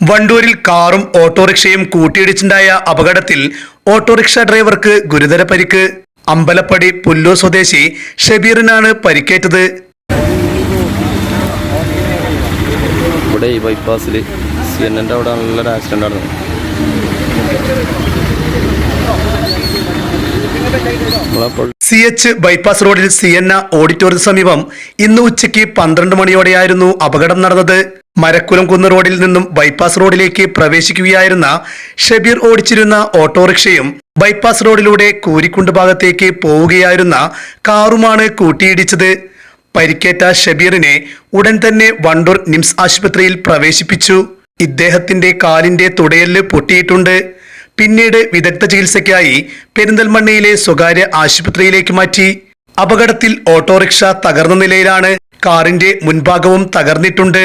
വണ്ടൂരിൽ കാറും ഓട്ടോറിക്ഷയും കൂട്ടിയിടിച്ചുണ്ടായ അപകടത്തിൽ ഓട്ടോറിക്ഷ ഡ്രൈവർക്ക് ഗുരുതര പരിക്ക്. അമ്പലപ്പടി പുല്ലൂർ സ്വദേശി ഷബീറിനാണ് പരിക്കേറ്റത്. ഇവിടെ ഈ ബൈപ്പാസിൽ സി എൻ എന്റെ അവിടെ നല്ലൊരു ആക്സിഡന്റ് ആയിരുന്നു സി എച്ച് ബൈപ്പാസ് റോഡിൽ സി എൻ ഓഡിറ്റോറിയം സമീപം ഇന്ന് ഉച്ചയ്ക്ക് പന്ത്രണ്ട് മണിയോടെയായിരുന്നു അപകടം നടന്നത്. മരക്കുലം കുന്ന് റോഡിൽ നിന്നും ബൈപ്പാസ് റോഡിലേക്ക് പ്രവേശിക്കുകയായിരുന്ന ഷബീർ ഓടിച്ചിരുന്ന ഓട്ടോറിക്ഷയും ബൈപ്പാസ് റോഡിലൂടെ കൂരിക്കുണ്ട് ഭാഗത്തേക്ക് പോവുകയായിരുന്ന കാറുമാണ് കൂട്ടിയിടിച്ചത്. പരിക്കേറ്റ ഷബീറിനെ ഉടൻ തന്നെ വണ്ടൂർ നിംസ് ആശുപത്രിയിൽ പ്രവേശിപ്പിച്ചു. ഇദ്ദേഹത്തിന്റെ കാലിന്റെ തുടയൽ പൊട്ടിയിട്ടുണ്ട്. പിന്നീട് വിദഗ്ധ ചികിത്സയ്ക്കായി പെരിന്തൽമണ്ണയിലെ സ്വകാര്യ ആശുപത്രിയിലേക്ക് മാറ്റി. അപകടത്തിൽ ഓട്ടോറിക്ഷ തകർന്ന നിലയിലാണ് കാറിന്റെ മുൻഭാഗവും തകർന്നിട്ടുണ്ട്.